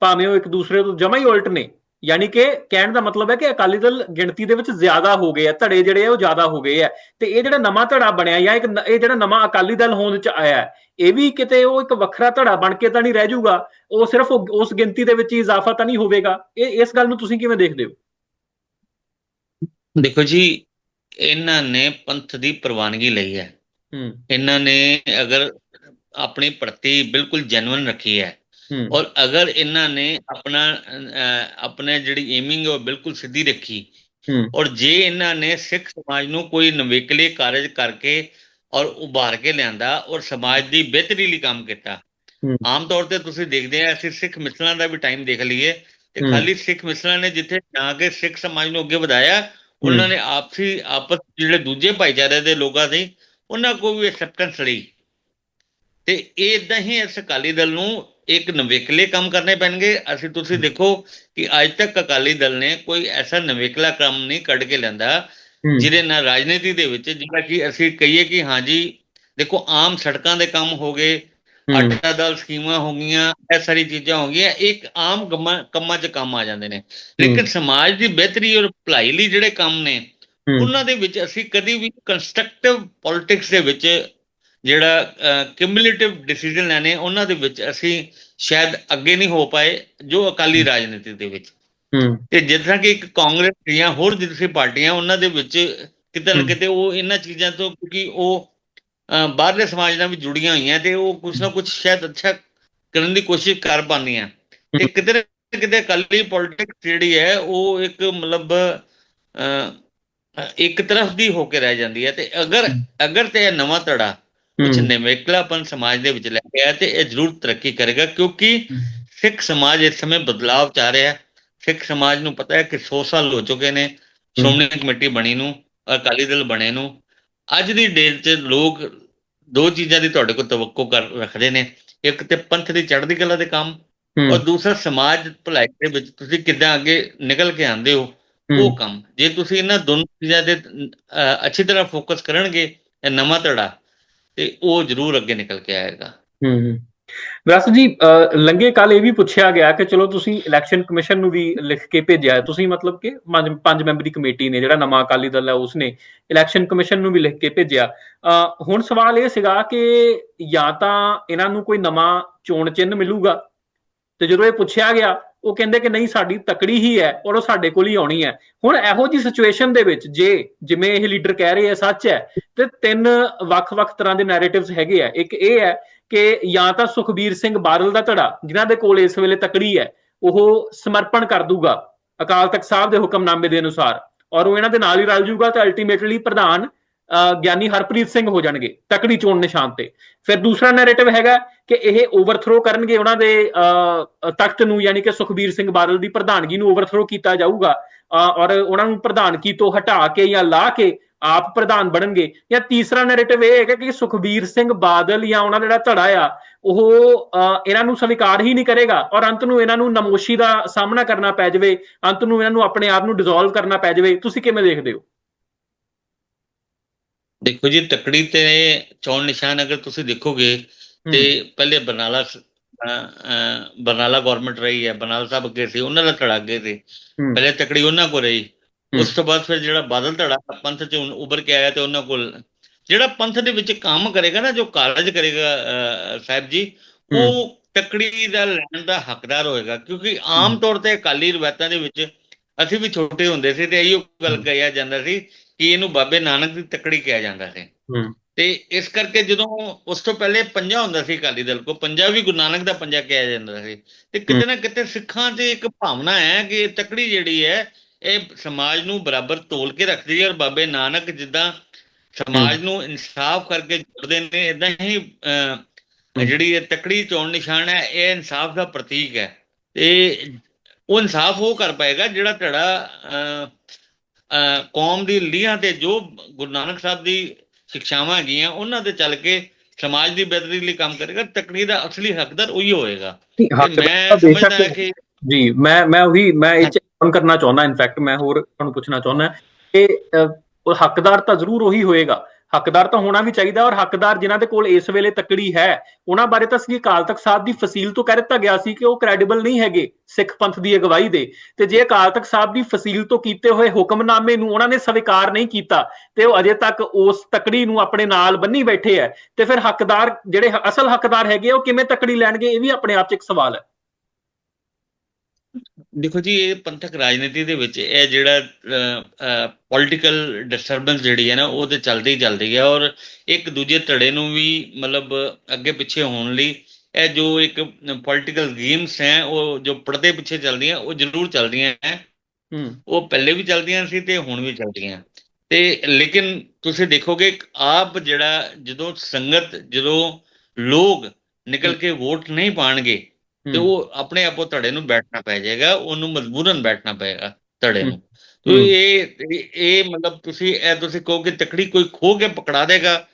ਭਾਵੇਂ ਉਹ ਇੱਕ ਦੂਸਰੇ ਤੋਂ ਜਮਾ ਹੀ ਉਲਟ ਨੇ। ਯਾਨੀ ਕਿ ਕਹਿਣ ਦਾ ਮਤਲਬ ਹੈ ਕਿ ਅਕਾਲੀ ਦਲ ਗਿਣਤੀ ਦੇ ਵਿੱਚ ਜ਼ਿਆਦਾ ਹੋ ਗਏ ਆ ਧੜੇ ਜਿਹੜੇ ਆ ਉਹ ਜ਼ਿਆਦਾ ਹੋ ਗਏ ਆ। ਤੇ ਇਹ ਜਿਹੜਾ ਨਵਾਂ ਧੜਾ ਬਣਿਆ ਜਾਂ ਇੱਕ ਇਹ ਜਿਹੜਾ ਨਵਾਂ ਅਕਾਲੀ ਦਲ ਹੋਂਦ ਚ ਆਇਆ ਇਹ ਵੀ ਕਿਤੇ ਉਹ ਇੱਕ ਵੱਖਰਾ ਧੜਾ ਬਣ ਕੇ ਤਾਂ ਨਹੀਂ ਰਹਿ ਜਾਊਗਾ ਉਹ ਸਿਰਫ ਉਸ ਗਿਣਤੀ ਦੇ ਵਿੱਚ ਹੀ ਇਜ਼ਾਫਾ ਤਾਂ ਨਹੀਂ ਹੋਵੇਗਾ। ਇਹ ਇਸ ਗੱਲ ਨੂੰ ਤੁਸੀਂ ਕਿਵੇਂ ਦੇਖਦੇ ਹੋ? ਦੇਖੋ ਜੀ ਇਹਨਾਂ ਨੇ ਪੰਥ ਦੀ ਪ੍ਰਵਾਨਗੀ ਲਈ ਹੈ। ਹੂੰ। ਇਹਨਾਂ ਨੇ ਅਗਰ ਆਪਣੀ ਭਰਤੀ ਬਿਲਕੁਲ ਜੈਨੂਇਨ ਰੱਖੀ ਹੂੰ ਔਰ ਅਗਰ ਇਹਨਾਂ ਨੇ ਆਪਣਾ ਆਪਣੇ ਜਿਹੜੀ ਏਮਿੰਗ ਉਹ ਬਿਲਕੁਲ ਸਿੱਧੀ ਰੱਖੀ ਔਰ ਜੇ ਇਹਨਾਂ ਨੇ ਸਿੱਖ ਸਮਾਜ ਨੂੰ ਕੋਈ ਨਵੇਕਲੇ ਕਾਰਜ ਕਰਕੇ ਔਰ ਉਭਾਰ ਕੇ ਲਿਆਂਦਾ ਔਰ ਸਮਾਜ ਦੀ ਬਿਹਤਰੀ ਲਈ ਕੰਮ ਕੀਤਾ। ਆਮ ਤੌਰ ਤੇ ਤੁਸੀਂ ਦੇਖਦੇ ਆ ਅਸੀਂ ਸਿੱਖ ਮਿਸਲਾਂ ਦਾ ਵੀ ਟਾਈਮ ਦੇਖ ਲਈਏ ਤੇ। ਖਾਲੀ ਸਿੱਖ ਮਿਸਲਾਂ ਨੇ ਜਿੱਥੇ ਜਾ ਕੇ ਸਿੱਖ ਸਮਾਜ ਨੂੰ ਅੱਗੇ ਵਧਾਇਆ ਉਹਨਾਂ ਨੇ ਆਪਸੀ ਆਪਸ ਜਿਹੜੇ ਦੂਜੇ ਭਾਈਚਾਰੇ ਦੇ ਲੋਕਾਂ ਸੀ ਉਹਨਾਂ ਕੋਲ ਵੀ ਐਕਸੈਪਟੈਂਸ ਲਈ ਤੇ ਇਹ ਇਦਾਂ ਹੀ ਇਸ ਅਕਾਲੀ ਦਲ ਨੂੰ ਇੱਕ ਨਵੇਕਲੇ ਕੰਮ ਕਰਨੇ ਪੈਣਗੇ। ਅਸੀਂ ਤੁਸੀਂ ਦੇਖੋ ਕਿ ਅੱਜ ਤੱਕ ਅਕਾਲੀ ਦਲ ਨੇ ਕੋਈ ਐਸਾ ਨਵੇਕਲਾ ਕੰਮ ਨਹੀਂ ਕੱਢ ਕੇ ਲੈਂਦਾ ਜਿਹਦੇ ਨਾਲ ਰਾਜਨੀਤੀ ਦੇ ਵਿੱਚ ਜਿਹੜਾ ਕਿ ਅਸੀਂ ਕਹੀਏ ਕਿ ਹਾਂਜੀ ਦੇਖੋ ਆਮ ਸੜਕਾਂ ਦੇ ਕੰਮ ਹੋ ਗਏ ਆਟਾ ਦਾਲ ਸਕੀਮਾਂ ਹੋ ਗਈਆਂ ਇਹ ਸਾਰੀ ਚੀਜ਼ਾਂ ਹੋ ਗਈਆਂ ਇੱਕ ਆਮ ਕੰਮਾਂ 'ਚ ਕੰਮ ਆ ਜਾਂਦੇ ਨੇ। ਲੇਕਿਨ ਸਮਾਜ ਦੀ ਬਿਹਤਰੀ ਔਰ ਭਲਾਈ ਲਈ ਜਿਹੜੇ ਕੰਮ ਨੇ ਉਹਨਾਂ ਦੇ ਵਿੱਚ ਅਸੀਂ ਕਦੀ ਵੀ ਕੰਸਟਰਕਟਿਵ ਪੋਲਿਟਿਕਸ ਦੇ ਵਿੱਚ ਜਿਹੜਾ ਕਿਮੂਲੇਟਿਵ ਡਿਸੀਜਨ ਲੈਣੇ ਉਹਨਾਂ ਦੇ ਵਿੱਚ ਅਸੀਂ ਸ਼ਾਇਦ ਅੱਗੇ ਨਹੀਂ ਹੋ ਪਾਏ ਜੋ ਅਕਾਲੀ ਰਾਜਨੀਤੀ ਦੇ ਵਿੱਚ। ਹੂੰ। ਤੇ ਜਿਸ ਤਰ੍ਹਾਂ ਕਿ ਇੱਕ ਕਾਂਗਰਸ ਦੀਆਂ ਹੋਰ ਦੂਸਰੀ ਪਾਰਟੀਆਂ ਉਹਨਾਂ ਦੇ ਵਿੱਚ ਕਿਤੇ ਨਾ। ਕਿਤੇ ਉਹ ਇਹਨਾਂ ਚੀਜ਼ਾਂ ਤੋਂ ਕਿਉਂਕਿ ਉਹ ਬਾਹਰਲੇ ਸਮਾਜ ਨਾਲ ਵੀ ਜੁੜੀਆਂ ਹੋਈਆਂ ਤੇ ਉਹ ਕੁਛ ਨਾ ਕੁਛ ਸ਼ਾਇਦ ਅੱਛਾ ਕਰਨ ਦੀ ਕੋਸ਼ਿਸ਼ ਕਰ ਪਾਉਂਦੀਆਂ। ਤੇ ਕਿਤੇ ਨਾ ਕਿਤੇ ਅਕਾਲੀ ਪੋਲਿਟਿਕਸ ਜਿਹੜੀ ਹੈ ਉਹ ਇੱਕ ਮਤਲਬ ਇੱਕ ਤਰਫ ਦੀ ਹੋ ਕੇ ਰਹਿ ਜਾਂਦੀ ਹੈ ਤੇ ਅਗਰ ਅਗਰ ਤੇ ਇਹ ਨਵਾਂ ਧੜਾ ਕੁਝ ਨਿਵੇਕਲਾਪਨ ਸਮਾਜ ਦੇ ਵਿੱਚ ਲੈ ਕੇ ਆਇਆ ਤੇ ਇਹ ਜ਼ਰੂਰ ਤਰੱਕੀ ਕਰੇਗਾ ਕਿਉਂਕਿ ਸਿੱਖ ਸਮਾਜ ਇਸ ਸਮੇਂ ਬਦਲਾਵ ਚਾਹ ਰਿਹਾ ਹੈ। ਸਿੱਖ ਸਮਾਜ ਨੂੰ ਪਤਾ ਹੈ ਕਿ 100 ਸਾਲ ਹੋ ਚੁੱਕੇ ਨੇ ਸ਼੍ਰੋਮਣੀ ਕਮੇਟੀ ਬਣੀ ਨੂੰ ਅਕਾਲੀ ਦਲ ਬਣੇ ਨੂੰ। ਅੱਜ ਦੀ ਡੇਟ 'ਚ ਲੋਕ ਦੋ ਚੀਜ਼ਾਂ ਦੀ ਤੁਹਾਡੇ ਕੋਲ ਤਵੱਕੋ ਕਰ ਰੱਖਦੇ ਨੇ ਇੱਕ ਤੇ ਪੰਥ ਦੀ ਚੜ੍ਹਦੀ ਕਲਾ ਦੇ ਕੰਮ ਔਰ ਦੂਸਰਾ ਸਮਾਜ ਭਲਾਈ ਦੇ ਵਿੱਚ ਤੁਸੀਂ ਕਿੱਦਾਂ ਅੱਗੇ ਨਿਕਲ ਕੇ ਆਉਂਦੇ ਹੋ ਉਹ ਕੰਮ। ਜੇ ਤੁਸੀਂ ਇਹਨਾਂ ਦੋਨੋਂ ਚੀਜ਼ਾਂ ਦੇ ਅਹ, ਅੱਛੀ ਤਰ੍ਹਾਂ ਫੋਕਸ ਕਰਨਗੇ ਇਹ ਨਵਾਂ ਧੜਾ ਤੇ ਉਹ ਜ਼ਰੂਰ ਅੱਗੇ ਨਿਕਲ ਕੇ ਆਏਗਾ। ਹੂੰ ਹੂੰ। ਵਿਰਾਸਤ ਜੀ ਅ, ਕੱਲ ਇਹ ਵੀ ਪੁੱਛਿਆ ਗਿਆ ਕਿ ਚਲੋ ਤੁਸੀਂ ਇਲੈਕਸ਼ਨ ਕਮਿਸ਼ਨ ਨੂੰ ਵੀ ਲਿਖ ਕੇ ਭੇਜਿਆ ਤੁਸੀਂ ਮਤਲਬ ਕਿ ਪੰਜ ਪੰਜ ਮੈਂਬਰੀ ਕਮੇਟੀ ਨੇ ਜਿਹੜਾ ਨਵਾਂ ਅਕਾਲੀ ਦਲ ਹੈ ਉਸਨੇ ਇਲੈਕਸ਼ਨ ਕਮਿਸ਼ਨ ਨੂੰ ਵੀ ਲਿਖ ਕੇ ਭੇਜਿਆ। ਅ, ਹੁਣ ਸਵਾਲ ਇਹ ਸੀਗਾ ਕਿ ਜਾਂ ਤਾਂ ਇਹਨਾਂ ਨੂੰ ਕੋਈ ਨਵਾਂ ਚੋਣ ਚਿੰਨ੍ਹ ਮਿਲੂਗਾ। ਤੇ ਜਦੋਂ ਇਹ ਪੁੱਛਿਆ ਗਿਆ ਉਹ ਕਹਿੰਦੇ ਕਿ ਨਹੀਂ, ਸਾਡੀ ਤਕੜੀ ਹੀ ਹੈ ਔਰ ਉਹ ਸਾਡੇ ਕੋਲ ਹੀ ਆਉਣੀ ਹੈ। ਹੁਣ ਇਹੋ ਜੀ ਸਿਚੁਏਸ਼ਨ ਦੇ ਵਿੱਚ ਜੇ ਜਿਵੇਂ ਇਹ ਲੀਡਰ ਕਹਿ ਰਹੇ ਆ, ਸੱਚ ਹੈ, ਤੇ ਤਿੰਨ ਵੱਖ-ਵੱਖ ਤਰ੍ਹਾਂ ਦੇ ਨੈਰੇਟਿਵਸ ਹੈਗੇ ਆ। ਇੱਕ ਇਹ ਹੈ ਕਿ ਜਾਂ ਤਾਂ ਸੁਖਬੀਰ ਸਿੰਘ ਬਾਦਲ ਦਾ ਧੜਾ, ਜਿਨ੍ਹਾਂ ਦੇ ਕੋਲ ਇਸ ਵੇਲੇ ਤਕੜੀ ਹੈ, ਉਹ ਸਮਰਪਣ ਕਰ ਦੂਗਾ ਅਕਾਲ ਤਖਤ ਸਾਹਿਬ ਦੇ ਹੁਕਮਨਾਮੇ ਦੇ ਅਨੁਸਾਰ। ਔਰ ਉਹ ਇਹਨਾਂ ਦੇ ਨਾਲ ਹੀ ਰਲ ਜੂਗਾ ਤੇ ਅਲਟੀਮੇਟਲੀ ਪ੍ਰਧਾਨ ਗਿਆਨੀ ਹਰਪ੍ਰੀਤ ਸਿੰਘ ਹੋ ਜਾਣਗੇ ਤਕੜੀ ਚੋਣ ਨਿਸ਼ਾਨ ਤੇ। ਫਿਰ ਦੂਸਰਾ ਨੈਰੇਟਿਵ ਹੈਗਾ ਕਿ ਇਹ ਓਵਰਥਰੋ ਕਰਨਗੇ ਉਹਨਾਂ ਦੇ ਅ, ਤਖਤ ਨੂੰ ਯਾਨੀ ਕਿ ਸੁਖਬੀਰ ਸਿੰਘ ਬਾਦਲ ਦੀ ਪ੍ਰਧਾਨਗੀ ਨੂੰ ਓਵਰਥਰੋ ਕੀਤਾ ਜਾਊਗਾ। ਔਰ ਉਹਨਾਂ ਨੂੰ ਪ੍ਰਧਾਨਗੀ ਤੋਂ ਹਟਾ ਕੇ ਜਾਂ ਲਾ ਕੇ ਆਪ ਪ੍ਰਧਾਨ ਬਣਨਗੇ। ਜਾਂ ਤੀਸਰਾ ਨੈਰੇਟਿਵ ਇਹ ਹੈਗਾ ਕਿ ਸੁਖਬੀਰ ਸਿੰਘ ਬਾਦਲ ਜਾਂ ਉਹਨਾਂ ਦਾ ਜਿਹੜਾ ਧੜਾ ਆ ਉਹ ਅ, ਇਹਨਾਂ ਨੂੰ ਸਵੀਕਾਰ ਹੀ ਨਹੀਂ ਕਰੇਗਾ ਔਰ ਅੰਤ ਨੂੰ ਇਹਨਾਂ ਨੂੰ ਨਮੋਸ਼ੀ ਦਾ ਸਾਹਮਣਾ ਕਰਨਾ ਪੈ ਜਾਵੇ ਅੰਤ ਨੂੰ ਇਹਨਾਂ ਨੂੰ ਆਪਣੇ ਆਪ ਨੂੰ ਡਿਸੋਲਵ ਕਰਨਾ ਪੈ ਜਾਵੇ। ਤੁਸੀਂ ਕਿਵੇਂ ਦੇਖਦੇ ਹੋ? ਦੇਖੋ ਜੀ ਤਕੜੀ ਤੇ ਚੋਣ ਨਿਸ਼ਾਨ ਅਗਰ ਤੁਸੀਂ ਦੇਖੋਗੇ ਤੇ ਪਹਿਲੇ ਬਰਨਾਲਾ ਬਰਨਾਲਾ ਗਵਰਨਮੈਂਟ ਰਹੀ ਹੈ ਬਰਨਾਲਾ ਸਾਹਿਬ ਅੱਗੇ ਸੀ ਉਹਨਾਂ ਦਾ ਧੜਾ ਅੱਗੇ ਸੀ। ਪਹਿਲੇ ਤਕੜੀ ਉਹਨਾਂ ਕੋਲ ਰਹੀ। ਉਸ ਤੋਂ ਬਾਅਦ ਫਿਰ ਜਿਹੜਾ ਬਾਦਲ ਧੜਾ ਪੰਥ ਚ ਉੱਭਰ ਕੇ ਆਇਆ ਤੇ ਉਹਨਾਂ ਕੋਲ ਜਿਹੜਾ ਪੰਥ ਦੇ ਵਿੱਚ ਕੰਮ ਕਰੇਗਾ ਨਾ ਜੋ ਕਾਰਜ ਕਰੇਗਾ ਸਾਹਿਬ ਜੀ ਉਹ ਤਕੜੀ ਦਾ ਲੈਣ ਦਾ ਹੱਕਦਾਰ ਹੋਏਗਾ ਕਿਉਂਕਿ ਆਮ। ਤੌਰ ਤੇ ਅਕਾਲੀ ਰਵਾਇਤਾਂ ਦੇ ਵਿੱਚ ਅਸੀਂ ਵੀ ਛੋਟੇ ਹੁੰਦੇ ਸੀ ਤੇ ਇਹੋ ਗੱਲ ਕਿਹਾ ਜਾਂਦਾ ਸੀ ਕਿ ਇਹਨੂੰ ਬਾਬੇ ਨਾਨਕ ਦੀ ਤਕੜੀ ਕਿਹਾ ਜਾਂਦਾ ਸੀ ਤੇ ਇਸ ਕਰਕੇ ਜਦੋਂ ਉਸ ਤੋਂ ਪਹਿਲੇ ਪੰਜਾ ਹੁੰਦਾ ਸੀ ਅਕਾਲੀ ਦਲ ਕੋ ਪੰਜਾ ਵੀ ਗੁਰੂ ਨਾਨਕ ਦਾ ਪੰਜਾ ਕਿਹਾ ਜਾਂਦਾ ਸੀ। ਤੇ ਕਿਤੇ ਨਾ ਕਿਤੇ ਸਿੱਖਾਂ 'ਚ ਇੱਕ ਭਾਵਨਾ ਹੈ ਕਿ ਇਹ ਤਕੜੀ ਜਿਹੜੀ ਹੈ ਇਹ ਸਮਾਜ ਨੂੰ ਬਰਾਬਰ ਤੋਲ ਕੇ ਰੱਖਦੀ ਹੈ। ਔਰ ਬਾਬੇ ਨਾਨਕ ਜਿੱਦਾਂ ਸਮਾਜ ਨੂੰ ਇਨਸਾਫ ਕਰਕੇ ਜੁੜਦੇ ਨੇ ਇਦਾਂ ਹੀ ਜਿਹੜੀ ਇਹ ਤਕੜੀ ਚੋਣ ਨਿਸ਼ਾਨ ਹੈ ਇਹ ਇਨਸਾਫ ਦਾ ਪ੍ਰਤੀਕ ਹੈ। ਤੇ ਉਹ ਇਨਸਾਫ ਉਹ ਕਰ ਪਾਏਗਾ ਜਿਹੜਾ ਧੜਾ ਕੌਮ ਦੀ ਲੀਹਾਂ ਤੇ ਜੋ ਗੁਰੂ ਨਾਨਕ ਸਾਹਿਬ ਦੀ ਸਿੱਖਿਆਵਾਂ ਹੈਗੀਆਂ ਉਹਨਾਂ ਤੇ ਚੱਲ ਕੇ ਸਮਾਜ ਦੀ ਬਿਹਤਰੀ ਲਈ ਕੰਮ ਕਰੇਗਾ ਤਕੜੀ ਦਾ ਅਸਲੀ ਹੱਕਦਾਰ ਉਹੀ ਹੋਏਗਾ। ਮੈਂ ਸਮਝਦਾ ਕਿ ਜੀ ਮੈਂ ਮੈਂ ਉਹੀ ਮੈਂ ਇਹ on ਕਰਨਾ ਚਾਹੁੰਦਾ ਇਨਫੈਕਟ ਮੈਂ ਹੋਰ ਤੁਹਾਨੂੰ ਪੁੱਛਣਾ ਚਾਹੁੰਦਾ ਕਿ ਉਹ ਹੱਕਦਾਰ ਤਾਂ ਜ਼ਰੂਰ ਉਹੀ ਹੋਏਗਾ। ਹੱਕਦਾਰ ਤਾਂ ਹੋਣਾ ਵੀ ਚਾਹੀਦਾ ਔਰ ਹੱਕਦਾਰ ਜਿਨ੍ਹਾਂ ਦੇ ਕੋਲ ਇਸ ਵੇਲੇ ਤਕੜੀ ਹੈ ਉਹਨਾਂ ਬਾਰੇ ਤਾਂ ਸੀ ਅਕਾਲ ਤਖਤ ਸਾਹਿਬ ਦੀ ਫਸੀਲ ਤੋਂ ਕਹਿ ਦਿੱਤਾ ਗਿਆ ਸੀ ਕਿ ਉਹ ਕ੍ਰੈਡੀਬਲ ਨਹੀਂ ਹੈਗੇ ਸਿੱਖ ਪੰਥ ਦੀ ਅਗਵਾਈ ਦੇ ਤੇ ਜੇ ਅਕਾਲ ਤਖਤ ਸਾਹਿਬ ਦੀ ਫਸੀਲ ਤੋਂ ਕੀਤੇ ਹੋਏ ਹੁਕਮਨਾਮੇ ਨੂੰ ਉਹਨਾਂ ਨੇ ਸਵੀਕਾਰ ਨਹੀਂ ਕੀਤਾ ਤੇ ਉਹ ਅਜੇ ਤੱਕ ਉਸ ਤਕੜੀ ਨੂੰ ਆਪਣੇ ਨਾਲ ਬੰਨੀ ਬੈਠੇ ਹੈ ਤੇ ਫਿਰ ਹੱਕਦਾਰ ਜਿਹੜੇ ਅਸਲ ਹੱਕਦਾਰ ਹੈਗੇ ਆ, ਉਹ ਕਿਵੇਂ ਤਕੜੀ ਲੈਣਗੇ ਇਹ ਵੀ ਆਪਣੇ ਆਪ 'ਚ ਇੱਕ ਸਵਾਲ ਹੈ। ਦੇਖੋ ਜੀ ਇਹ ਪੰਥਕ ਰਾਜਨੀਤੀ ਦੇ ਵਿੱਚ ਇਹ ਜਿਹੜਾ ਪੋਲਿਟੀਕਲ ਡਿਸਟਰਬੈਂਸ ਜਿਹੜੀ ਹੈ ਨਾ ਉਹ ਤੇ ਚੱਲਦੀ ਹੀ ਚੱਲਦੀ ਹੈ ਔਰ ਇੱਕ ਦੂਜੇ ਧੜੇ ਨੂੰ ਵੀ ਮਤਲਬ ਅੱਗੇ ਪਿੱਛੇ ਹੋਣ ਲਈ ਇਹ ਜੋ ਇੱਕ ਪੋਲਿਟੀਕਲ ਗੇਮਸ ਹੈ ਉਹ ਜੋ ਪਰਦੇ ਪਿੱਛੇ ਚੱਲਦੀਆਂ ਉਹ ਜ਼ਰੂਰ ਚੱਲਦੀਆਂ ਹੈ। ਉਹ ਪਹਿਲੇ ਵੀ ਚੱਲਦੀਆਂ ਸੀ ਤੇ ਹੁਣ ਵੀ ਚੱਲਦੀਆਂ। ਤੇ ਲੇਕਿਨ ਤੁਸੀਂ ਦੇਖੋਗੇ ਆਪ ਜਿਹੜਾ ਜਦੋਂ ਸੰਗਤ ਜਦੋਂ ਲੋਕ ਨਿਕਲ ਕੇ ਵੋਟ ਨਹੀਂ ਪਾਣਗੇ ਤੇ ਉਹ ਆਪਣੇ ਆਪੋ ਧੜੇ ਨੂੰ ਬੈਠਣਾ ਪੈ ਜਾਏਗਾ ਉਹਨੂੰ ਮਜਬੂਰਨ ਬੈਠਣਾ ਪਏਗਾ ਧੜੇ ਨੂੰ। ਤੇ ਇਹ ਇਹ- ਮਤਲਬ ਤੁਸੀਂ ਇਹ ਤੁਸੀਂ ਕਹੋ ਕਿ ਤਕੜੀ ਕੋਈ ਖੋ ਕੇ ਪਕੜਾ ਦੇਗਾ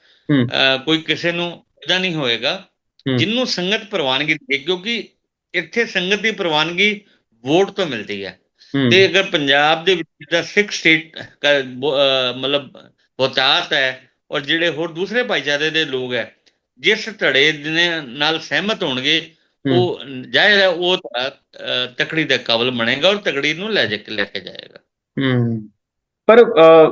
ਕੋਈ ਕਿਸੇ ਨੂੰ ਇਹਦਾ ਨਹੀਂ ਹੋਏਗਾ ਹੂੰ। ਜਿਹਨੂੰ ਸੰਗਤ ਪ੍ਰਵਾਨਗੀ ਦੇ ਕਿਉਂਕਿ ਇੱਥੇ ਸੰਗਤ ਦੀ ਪ੍ਰਵਾਨਗੀ ਵੋਟ ਤੋਂ ਮਿਲਦੀ ਹੈ ਤੇ ਅਗਰ ਪੰਜਾਬ ਦੇ ਵਿੱਚ ਜਿਹੜਾ ਸਿੱਖ ਸਟੇਟ ਮਤਲਬ ਬਹੁਤਾਤ ਹੈ ਔਰ ਜਿਹੜੇ ਹੋਰ ਦੂਸਰੇ ਭਾਈਚਾਰੇ ਦੇ ਲੋਕ ਹੈ ਜਿਸ ਧੜੇ ਦੇ ਨਾਲ ਸਹਿਮਤ ਹੋਣਗੇ। ਉਹ ਜ਼ਾਹਿਰ ਹੈ ਉਹ ਤਕੜੀ ਦਾ ਕਾਬਲ ਬਣੇਗਾ ਔਰ ਤਕੜੀ ਨੂੰ ਲੈ ਜਾ ਕੇ ਲੈ ਕੇ ਜਾਏਗਾ। ਹੂੰ। ਪਰ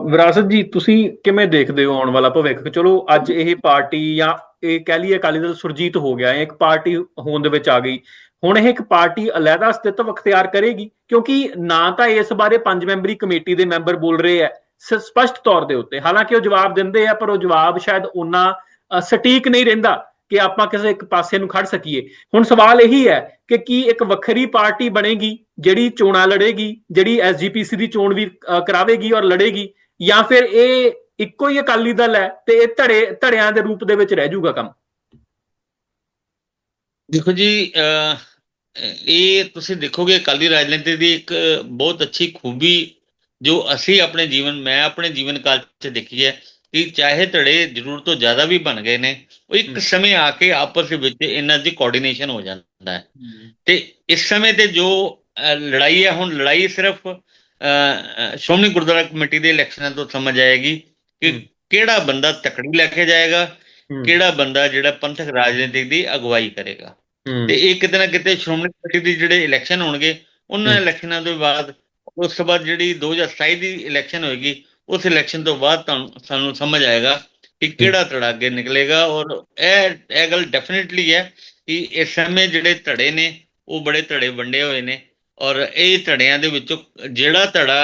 ਵਿਰਾਸਤ ਜੀ ਤੁਸੀਂ ਕਿਵੇਂ ਦੇਖਦੇ ਹੋ ਆਉਣ ਵਾਲਾ ਭਵਿੱਖ? ਚਲੋ ਅੱਜ ਇਹ ਪਾਰਟੀ ਜਾਂ ਇਹ ਕਹਿ ਲਈਏ ਅਕਾਲੀ ਦਲ ਸੁਰਜੀਤ ਹੋ ਗਿਆ ਇੱਕ ਪਾਰਟੀ ਹੋਂਦ ਦੇ ਵਿੱਚ ਆ ਗਈ। ਹੁਣ ਇਹ ਇੱਕ ਪਾਰਟੀ ਅਲੱਗਾ ਅਸਤਿਤਵ ਅਖਤਿਆਰ ਕਰੇਗੀ ਕਿਉਂਕਿ ਨਾ ਤਾਂ ਇਸ ਬਾਰੇ ਪੰਜ ਮੈਂਬਰੀ ਕਮੇਟੀ ਦੇ ਮੈਂਬਰ ਬੋਲ ਰਹੇ ਆ ਸਪਸ਼ਟ ਤੌਰ ਦੇ ਉੱਤੇ। ਹਾਲਾਂਕਿ ਉਹ ਜਵਾਬ ਦਿੰਦੇ ਆ ਪਰ ਉਹ ਜਵਾਬ ਸ਼ਾਇਦ ਉਹਨਾਂ ਸਟੀਕ ਨਹੀਂ ਰਹਿੰਦਾ। ਕਿ ਆਪਾਂ ਕਿਸੇ ਇੱਕ ਪਾਸੇ ਨੂੰ ਖੜ ਸਕੀਏ। ਹੁਣ ਸਵਾਲ ਇਹੀ ਹੈ ਕਿ ਕੀ ਇੱਕ ਵੱਖਰੀ ਪਾਰਟੀ ਬਣੇਗੀ ਜਿਹੜੀ ਚੋਣਾਂ ਲੜੇਗੀ ਜਿਹੜੀ ਐਸਜੀਪੀਸੀ ਦੀ ਚੋਣ ਵੀ ਕਰਾਵੇਗੀ ਔਰ ਲੜੇਗੀ ਜਾਂ ਫਿਰ ਇਹ ਇੱਕੋ ਹੀ ਅਕਾਲੀ ਦਲ ਹੈ ਤੇ ਇਹ ਧੜੇ ਧੜਿਆਂ ਦੇ ਰੂਪ ਦੇ ਵਿੱਚ ਰਹਿ ਜਾਊਗਾ ਕੰਮ? ਦੇਖੋ ਜੀ ਅਹ, ਇਹ ਤੁਸੀਂ ਦੇਖੋਗੇ ਅਕਾਲੀ ਰਾਜਨੀਤੀ ਦੀ ਇੱਕ ਬਹੁਤ ਅੱਛੀ ਖੂਬੀ ਜੋ ਅਸੀਂ ਆਪਣੇ ਜੀਵਨ ਮੈਂ ਆਪਣੇ ਜੀਵਨ ਕਾਲ 'ਚ ਦੇਖੀ ਹੈ। ਕਿ ਚਾਹੇ ਧੜੇ ਜ਼ਰੂਰ ਤੋਂ ਜ਼ਿਆਦਾ ਵੀ ਬਣ ਗਏ ਨੇ ਉਹ ਇੱਕ। ਸਮੇਂ ਆ ਕੇ ਆਪਸ ਵਿੱਚ ਇਹਨਾਂ ਦੀ ਕੋਆਰਡੀਨੇਸ਼ਨ ਹੋ ਜਾਂਦਾ ਹੈ ਤੇ ਇਸ ਸਮੇਂ ਤੇ ਜੋ ਲੜਾਈ ਹੈ ਹੁਣ ਲੜਾਈ ਸਿਰਫ ਸ਼੍ਰੋਮਣੀ ਗੁਰਦੁਆਰਾ ਕਮੇਟੀ ਦੇ ਇਲੈਕਸ਼ਨਾਂ ਤੋਂ ਸਮਝ ਆਏਗੀ ਕਿ। ਕਿਹੜਾ ਬੰਦਾ ਤਕੜੀ ਲੈ ਕੇ ਜਾਏਗਾ ਕਿਹੜਾ ਬੰਦਾ ਜਿਹੜਾ ਪੰਥਕ ਰਾਜਨੀਤੀ ਦੀ ਅਗਵਾਈ ਕਰੇਗਾ ਤੇ ਇਹ ਕਿਤੇ ਨਾ ਕਿਤੇ ਸ਼੍ਰੋਮਣੀ ਕਮੇਟੀ ਦੇ ਜਿਹੜੇ ਇਲੈਕਸ਼ਨ ਹੋਣਗੇ ਉਹਨਾਂ। ਇਲੈਕਸ਼ਨਾਂ ਤੋਂ ਬਾਅਦ ਉਸ ਤੋਂ ਬਾਅਦ ਜਿਹੜੀ 2027 ਦੀ ਇਲੈਕਸ਼ਨ ਹੋਏਗੀ ਉਸ ਇਲੈਕਸ਼ਨ ਤੋਂ ਬਾਅਦ ਤੁਹਾਨੂੰ ਸਾਨੂੰ ਸਮਝ ਆਏਗਾ ਕਿ ਕਿਹੜਾ ਧੜਾ ਅੱਗੇ ਨਿਕਲੇਗਾ ਔਰ ਇਹ ਇਹ ਗੱਲ ਡੈਫੀਨਿਟਲੀ ਹੈ ਕਿ ਇਸ ਸਮੇਂ ਜਿਹੜੇ ਧੜੇ ਨੇ ਉਹ ਬੜੇ ਧੜੇ ਵੰਡੇ ਹੋਏ ਨੇ ਔਰ ਇਹ ਧੜਿਆਂ ਦੇ ਵਿੱਚੋਂ ਜਿਹੜਾ ਧੜਾ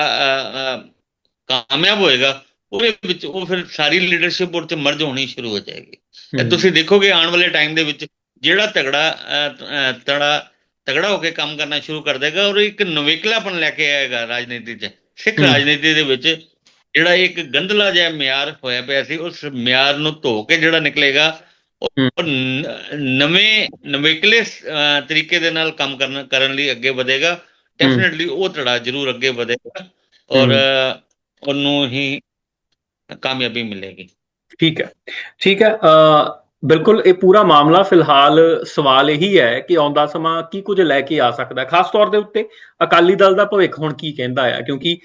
ਕਾਮਯਾਬ ਹੋਏਗਾ ਉਹਦੇ ਵਿੱਚ ਉਹ ਫਿਰ ਸਾਰੀ ਲੀਡਰਸ਼ਿਪ ਉਹ 'ਚ ਮਰਜ ਹੋਣੀ ਸ਼ੁਰੂ ਹੋ ਜਾਏਗੀ। ਤੁਸੀਂ ਦੇਖੋਗੇ ਆਉਣ ਵਾਲੇ ਟਾਈਮ ਦੇ ਵਿੱਚ ਜਿਹੜਾ ਤਗੜਾ ਤੜਾ ਤਗੜਾ ਹੋ ਕੇ ਕੰਮ ਕਰਨਾ ਸ਼ੁਰੂ ਕਰ ਦੇਗਾ ਔਰ ਇੱਕ ਨਵੇਕਲਾਪਨ ਲੈ ਕੇ ਆਏਗਾ ਰਾਜਨੀਤੀ 'ਚ। ਸਿੱਖ। ਰਾਜਨੀਤੀ ਦੇ ਵਿੱਚ ਜਿਹੜਾ ਇੱਕ ਗੰਧਲਾ ਜਿਹਾ ਮਿਆਰ ਹੋਇਆ ਪਿਆ ਸੀ ਉਸ ਮਿਆਰ ਨੂੰ ਧੋ ਕੇ ਜਿਹੜਾ ਨਿਕਲੇਗਾ। ਉਹ ਨਵੇਂ ਨਵੇਕਲੇ ਤਰੀਕੇ ਦੇ ਨਾਲ ਕੰਮ ਕਰਨ ਕਰਨ ਲਈ ਅੱਗੇ ਵਧੇਗਾ। ਡੈਫੀਨਿਟਲੀ ਉਹ ਧੜਾ ਜ਼ਰੂਰ ਅੱਗੇ ਵਧੇਗਾ ਔਰ ਉਹਨੂੰ ਹੀ ਕਾਮਯਾਬੀ ਮਿਲੇਗੀ। ਠੀਕ ਹੈ। ਠੀਕ ਹੈ ਅ, ਬਿਲਕੁਲ ਇਹ ਪੂਰਾ ਮਾਮਲਾ ਫਿਲਹਾਲ ਸਵਾਲ ਇਹੀ ਹੈ ਕਿ ਆਉਂਦਾ ਸਮਾਂ ਕੀ ਕੁਝ ਲੈ ਕੇ ਆ ਸਕਦਾ। ਖਾਸ ਤੌਰ ਦੇ ਉੱਤੇ ਅਕਾਲੀ ਦਲ ਦਾ ਭਵਿੱਖ ਹੁਣ ਕੀ ਕਹਿੰਦਾ ਹੈ ਕਿਉਂਕਿ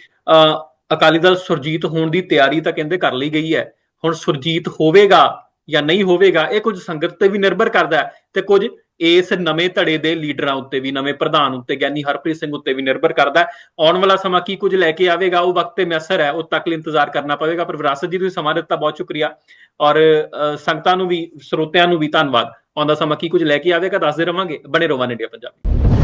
ਅਕਾਲੀ ਦਲ ਸੁਰਜੀਤ ਹੋਣ ਦੀ ਤਿਆਰੀ ਤਾਂ ਕਹਿੰਦੇ ਕਰ ਲਈ ਗਈ ਹੈ। ਹੁਣ ਸੁਰਜੀਤ ਹੋਵੇਗਾ ਜਾਂ ਨਹੀਂ ਹੋਵੇਗਾ, ਇਹ ਕੁਝ ਸੰਗਤ ਤੇ ਵੀ ਨਿਰਭਰ ਕਰਦਾ ਹੈ ਤੇ ਕੁਝ ਇਸ ਨਵੇਂ ਧੜੇ ਦੇ ਲੀਡਰਾਂ ਉੱਤੇ ਵੀ, ਨਵੇਂ ਪ੍ਰਧਾਨ ਉੱਤੇ, ਗਿਆਨੀ ਹਰਪ੍ਰੀਤ ਸਿੰਘ ਉੱਤੇ ਵੀ ਨਿਰਭਰ ਕਰਦਾ ਹੈ। ਆਉਣ ਵਾਲਾ ਸਮਾਂ ਕੀ ਕੁਝ ਲੈ ਕੇ ਆਵੇਗਾ, ਉਹ ਵਕਤ ਤੇ ਮੈਸਰ ਹੈ, ਉਹ ਤੱਕ ਲਈ ਇੰਤਜ਼ਾਰ ਕਰਨਾ ਪਵੇਗਾ। ਪਰ ਵਿਰਾਸਤ ਜੀ, ਤੁਸੀਂ ਸਮਾਂ ਦਿੱਤਾ, ਬਹੁਤ ਸ਼ੁਕਰੀਆ। ਔਰ ਸੰਗਤਾਂ ਨੂੰ ਵੀ, ਸਰੋਤਿਆਂ ਨੂੰ ਵੀ ਧੰਨਵਾਦ। ਆਉਂਦਾ ਸਮਾਂ ਕੀ ਕੁਝ ਲੈ ਕੇ ਆਵੇਗਾ, ਦੱਸਦੇ ਰਵਾਂਗੇ। ਬਣੇ ਰਹੋ ਵਨ ਇੰਡੀਆ ਪੰਜਾਬੀ।